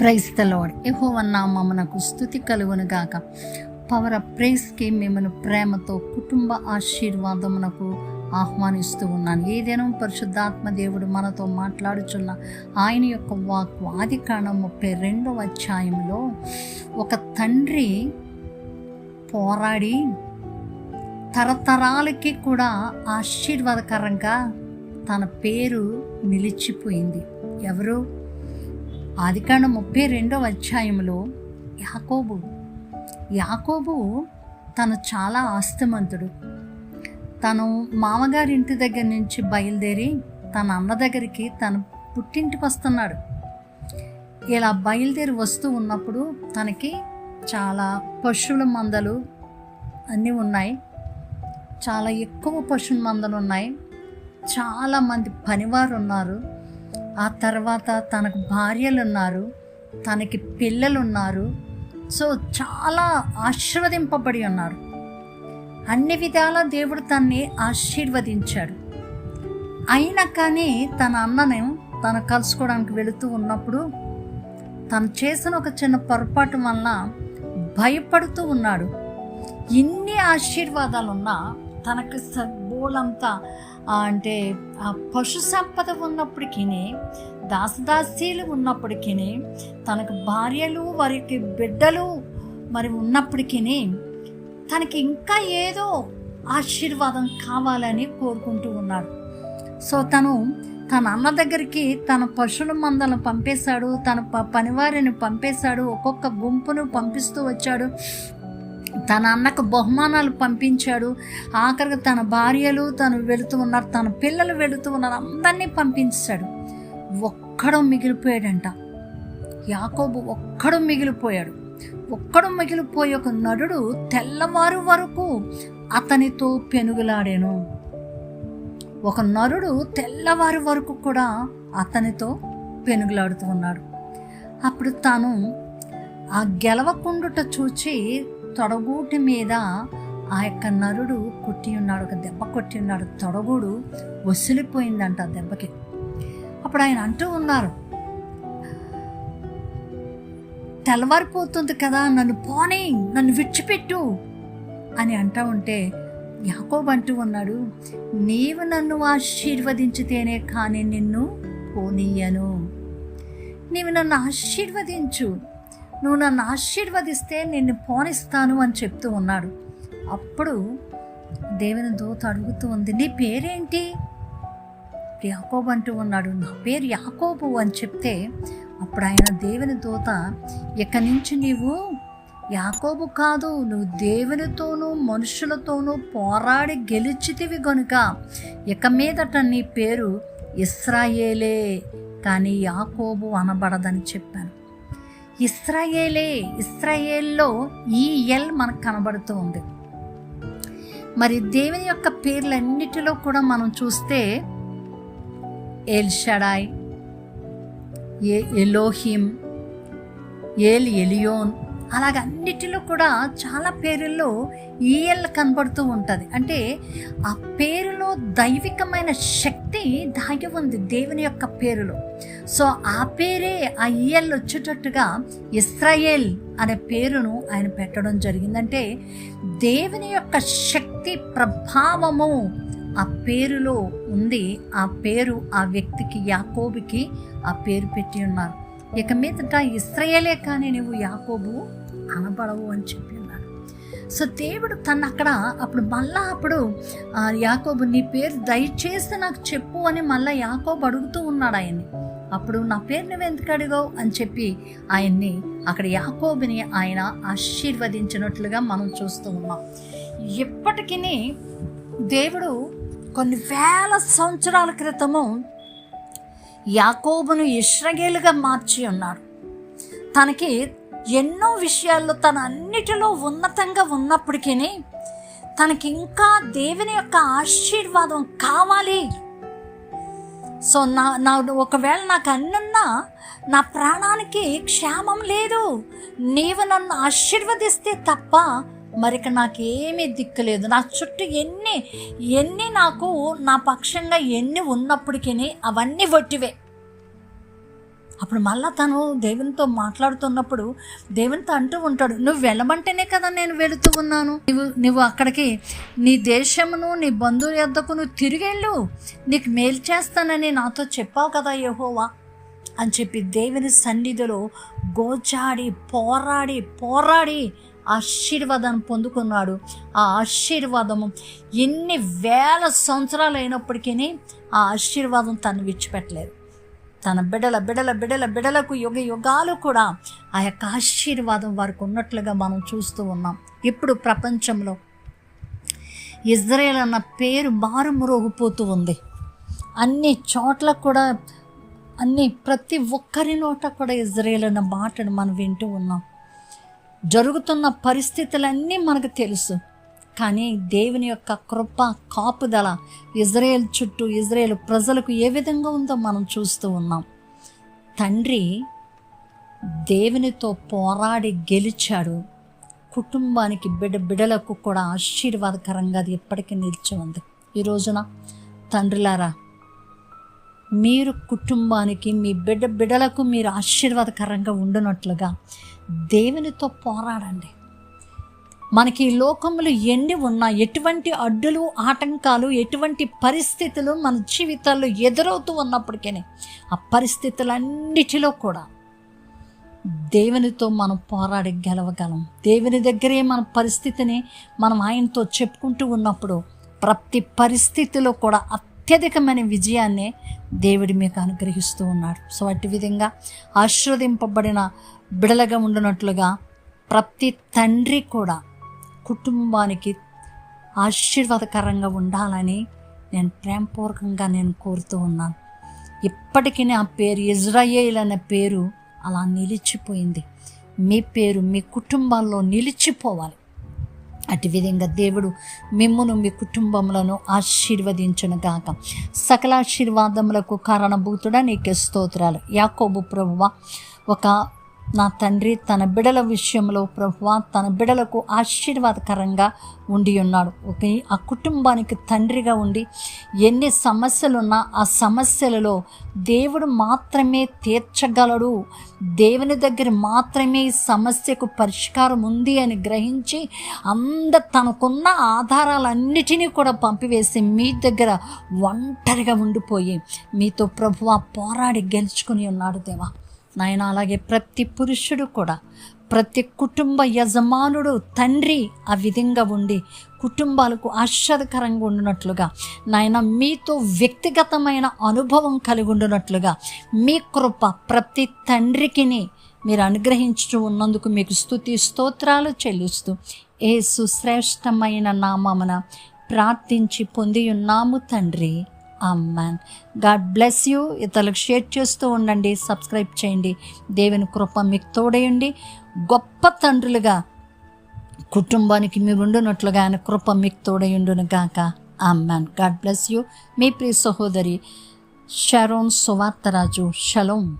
Praise the lord యహోవన్నామమునకు స్థుతి కలుగును గాక. పవర్ ఆఫ్ ప్రైజ్కి మిమ్మల్ని ప్రేమతో కుటుంబ ఆశీర్వాదమునకు ఆహ్వానిస్తూ ఉన్నాను. ఏదైనా పరిశుద్ధాత్మ దేవుడు మనతో మాట్లాడుచున్న ఆయన యొక్క వాక్కు ఆది కాండం ముప్పై రెండవ అధ్యాయంలో ఒక తండ్రి పోరాడి తరతరాలకి కూడా ఆశీర్వాదకరంగా తన పేరు నిలిచిపోయింది. ఎవరు? ఆదికాండ ముప్పై రెండవ అధ్యాయంలో యాకోబు యాకోబు తను చాలా ఆస్తిమంతుడు. తను మామగారి ఇంటి దగ్గర నుంచి బయలుదేరి తన అన్న దగ్గరికి తను పుట్టింటికి వస్తున్నాడు. ఇలా బయలుదేరి వస్తూ ఉన్నప్పుడు తనకి చాలా పశువుల మందలు అన్నీ ఉన్నాయి. చాలా ఎక్కువ పశువుల మందలు ఉన్నాయి. చాలామంది పనివారు ఉన్నారు. ఆ తర్వాత తనకు భార్యలు ఉన్నారు తనకి పిల్లలు ఉన్నారు సో చాలా ఆశీర్వదింపబడి ఉన్నారు. అన్ని విధాల దేవుడు తన్ని ఆశీర్వదించాడు. అయినా కానీ తన అన్నను తను కలుసుకోవడానికి వెళుతూ ఉన్నప్పుడు తను చేసిన ఒక చిన్న పొరపాటు వల్ల భయపడుతూ ఉన్నాడు. ఇన్ని ఆశీర్వాదాలు ఉన్నా తనకు బోలంతా అంటే ఆ పశు సంపద ఉన్నప్పటికీ దాసదాసీలు ఉన్నప్పటికీ తనకు భార్యలు వారికి బిడ్డలు మరి ఉన్నప్పటికీ తనకి ఇంకా ఏదో ఆశీర్వాదం కావాలని కోరుకుంటూ ఉన్నాడు. సో తను తన అన్న దగ్గరికి తన పశువుల మందలను పంపేశాడు తన ప పనివారిని పంపేశాడు ఒక్కొక్క గుంపును పంపిస్తూ వచ్చాడు. తన అన్నకు బహుమానాలు పంపించాడు. ఆఖరికి తన భార్యలు తను వెళుతూ ఉన్నారు తన పిల్లలు వెళుతూ ఉన్నారు అందరినీ పంపించాడు. ఒక్కడు మిగిలిపోయాడంట. యాకోబు ఒక్కడు మిగిలిపోయాడు. ఒక్కడు మిగిలిపోయి ఒక నడుడు తెల్లవారు వరకు అతనితో పెనుగులాడాను. ఒక నరుడు తెల్లవారి వరకు కూడా అతనితో పెనుగులాడుతూ ఉన్నాడు. అప్పుడు తాను ఆ గెలవకుండుట చూచి తొడగూటి మీద ఆ యొక్క నరుడు కొట్టి ఉన్నాడు ఒక దెబ్బ కొట్టి ఉన్నాడు. తొడగూడు వసిలిపోయిందంట ఆ దెబ్బకి. అప్పుడు ఆయన అంటూ ఉన్నారు తెల్లవారిపోతుంది కదా నన్ను పోనీ నన్ను విడిచిపెట్టు అని అంటా ఉంటే యాకోబ్ అంటూ ఉన్నాడు నీవు నన్ను ఆశీర్వదించితేనే కానీ నిన్ను పోనీయను. నీవు నన్ను ఆశీర్వదించు. నువ్వు నన్ను ఆశీర్వదిస్తే నిన్ను పోనిస్తాను అని చెప్తూ ఉన్నాడు. అప్పుడు దేవుని దూత అడుగుతూ ఉంది నీ పేరేంటి? యాకోబు అంటూ ఉన్నాడు నా పేరు యాకోబు అని చెప్తే అప్పుడు ఆయన దేవుని దూత ఇక నుంచి నీవు యాకోబు కాదు నువ్వు దేవునితోనూ మనుషులతోనూ పోరాడి గెలిచితివి గనుక ఇక మీదట నీ పేరు ఇస్రాయేలే. కానీ యాకోబు అనబడదని చెప్పాను. ఇస్రాయేలే ఇస్రాయేల్లో ఈ ఎల్ మనకు కనబడుతూ ఉంది. మరి దేవుని యొక్క పేర్లన్నిటిలో కూడా మనం చూస్తే ఎల్ షడాయ్ ఏ ఎలోహిం ఏల్ ఎలియోన్ అలాగ అన్నిటిలో కూడా చాలా పేరుల్లో ఈఎల్ కనబడుతూ ఉంటుంది. అంటే ఆ పేరులో దైవికమైన శక్తి దాగి ఉంది దేవుని యొక్క పేరులో. సో ఆ పేరే ఆ ఈఎల్ వచ్చేటట్టుగా ఇస్రాయేల్ అనే పేరును ఆయన పెట్టడం జరిగిందంటే దేవుని యొక్క శక్తి ప్రభావము ఆ పేరులో ఉంది. ఆ పేరు ఆ వ్యక్తికి యాకోబుకి ఆ పేరు పెట్టి ఉన్నారు. ఇక మీదట ఇస్రాయేలే కానీ నువ్వు యాకోబు అనబడవు అని చెప్పి సో దేవుడు తను అక్కడ అప్పుడు మళ్ళా అప్పుడు ఆ యాకోబు నీ పేరు దయచేసి నాకు చెప్పు అని మళ్ళీ యాకోబు అడుగుతూ ఉన్నాడు ఆయన్ని. అప్పుడు నా పేరు నువ్వు ఎందుకు అడిగావు? అని చెప్పి ఆయన్ని అక్కడ యాకోబుని ఆయన ఆశీర్వదించినట్లుగా మనం చూస్తూ ఉన్నాం. ఇప్పటికీ దేవుడు కొన్ని వేల సంవత్సరాల క్రితము యాకోబును ఇష్రగేలుగా మార్చి ఉన్నాడు. తనకి ఎన్నో విషయాల్లో తన అన్నిటిలో ఉన్నతంగా ఉన్నప్పటికీ తనకి ఇంకా దేవుని యొక్క ఆశీర్వాదం కావాలి. సో నా నా ఒకవేళ నాకు అన్నున్నా నా ప్రాణానికి క్షేమం లేదు. నీవు నన్ను ఆశీర్వదిస్తే తప్ప మరిక నాకేమీ దిక్కులేదు నా చుట్టూ ఎన్ని ఎన్ని నాకు నా పక్షంగా ఎన్ని ఉన్నప్పటికీ అవన్నీ వట్టివే. అప్పుడు మళ్ళీ తను దేవునితో మాట్లాడుతున్నప్పుడు దేవునితో అంటూ ఉంటాడు నువ్వు వెళ్ళమంటేనే కదా నేను వెళుతూ ఉన్నాను. నువ్వు నువ్వు అక్కడికి నీ దేశమును నీ బంధువుల యొద్దకు నువ్వు తిరిగెళ్ళు నీకు మేలు చేస్తానని నాతో చెప్పావు కదా యహోవా. అని చెప్పి దేవుని సన్నిధిలో గోచాడి పోరాడి పోరాడి ఆశీర్వాదాన్ని పొందుకున్నాడు. ఆ ఆశీర్వాదము ఎన్ని వేల సంవత్సరాలు అయినప్పటికీ ఆ ఆశీర్వాదం తను విడిచిపెట్టలేదు. తన బిడల బిడల బిడల బిడలకు యుగ యుగాలు కూడా ఆ యొక్క ఆశీర్వాదం వారికి ఉన్నట్లుగా మనం చూస్తూ ఉన్నాం. ఇప్పుడు ప్రపంచంలో ఇజ్రాయెల్ అన్న పేరు మారుమురోగిపోతూ ఉంది. అన్ని చోట్ల కూడా అన్ని ప్రతి ఒక్కరి నోట కూడా ఇజ్రాయెల్ అన్న మాటను మనం వింటూ ఉన్నాం. జరుగుతున్న పరిస్థితులన్నీ మనకు తెలుసు. కానీ దేవుని యొక్క కృప కాపుదల ఇజ్రాయెల్ చుట్టూ ఇజ్రాయెల్ ప్రజలకు ఏ విధంగా ఉందో మనం చూస్తూ ఉన్నాం. తండ్రి దేవునితో పోరాడి గెలిచాడు. కుటుంబానికి బిడ్డ బిడలకు కూడా ఆశీర్వాదకరంగా అది ఎప్పటికీ నిలిచి ఉంది. ఈ రోజున తండ్రిలారా మీరు కుటుంబానికి మీ బిడ్డ బిడలకు మీరు ఆశీర్వాదకరంగా ఉండునట్లుగా దేవునితో పోరాడండి. మనకి ఈ లోకములు ఎన్ని ఉన్నా ఎటువంటి అడ్డులు ఆటంకాలు ఎటువంటి పరిస్థితులు మన జీవితాల్లో ఎదురవుతూ ఉన్నప్పటికీ ఆ పరిస్థితులన్నిటిలో కూడా దేవునితో మనం పోరాడి గెలవగలం. దేవుని దగ్గరే మన పరిస్థితిని మనం ఆయనతో చెప్పుకుంటూ ఉన్నప్పుడు ప్రతి పరిస్థితిలో కూడా అత్యధికమైన విజయాన్ని దేవుడి మీకు అనుగ్రహిస్తూ ఉన్నాడు. సో అట్టి విధంగా ఆశీర్వదింపబడిన బిడలగా ఉండినట్లుగా ప్రతి తండ్రి కూడా కుటుంబానికి ఆశీర్వాదకరంగా ఉండాలని నేను ప్రేమపూర్వకంగా నేను కోరుతూ ఉన్నాను. ఇప్పటికీ ఆ పేరు ఇజ్రాయేల్ అనే పేరు అలా నిలిచిపోయింది. మీ పేరు మీ కుటుంబాల్లో నిలిచిపోవాలి. అటు విధంగా దేవుడు మిమ్మును మీ కుటుంబములను ఆశీర్వదించును గాక. సకల ఆశీర్వాదములకు కారణభూతుడా నీకే స్తోత్రాలు. యాకోబు ప్రభువ ఒక నా తండ్రి తన బిడల విషయంలో ప్రభువ తన బిడలకు ఆశీర్వాదకరంగా ఉండి ఉన్నాడు. ఒక ఆ కుటుంబానికి తండ్రిగా ఉండి ఎన్ని సమస్యలున్నా ఆ సమస్యలలో దేవుడు మాత్రమే తీర్చగలడు. దేవుని దగ్గర మాత్రమే ఈ సమస్యకు పరిష్కారం ఉంది అని గ్రహించి అంద తనకున్న ఆధారాలన్నిటినీ కూడా పంపివేసి మీ దగ్గర ఒంటరిగా ఉండిపోయి మీతో ప్రభువ పోరాడి గెలుచుకుని ఉన్నాడు దేవా. నాయన అలాగే ప్రతి పురుషుడు కూడా ప్రతి కుటుంబ యజమానుడు తండ్రి ఆ విధంగా ఉండి కుటుంబాలకు ఆశ్చర్యకరంగా ఉండినట్లుగా నాయన మీతో వ్యక్తిగతమైన అనుభవం కలిగి ఉండినట్లుగా మీ కృప ప్రతి తండ్రికిని మీరు అనుగ్రహించు ఉన్నందుకు మీకు స్థుతి స్తోత్రాలు చెల్లిస్తూ ఏ సుశ్రేష్టమైన నామమున ప్రార్థించి పొంది ఉన్నాము తండ్రి. అమ్మాన్ గాడ్ బ్లెస్ యూ ఇతరులకు షేర్ చేస్తూ ఉండండి. సబ్స్క్రైబ్ చేయండి. దేవుని కృప మీకు తోడేయండి. గొప్ప తండ్రులుగా కుటుంబానికి మీరు ఉండునట్లుగా ఆయన కృప మీకు తోడయుండును గాక. అమ్మాన్ గాడ్ బ్లెస్ యూ మీ ప్రియ సహోదరి షరోన్ సువార్తరాజు షలోం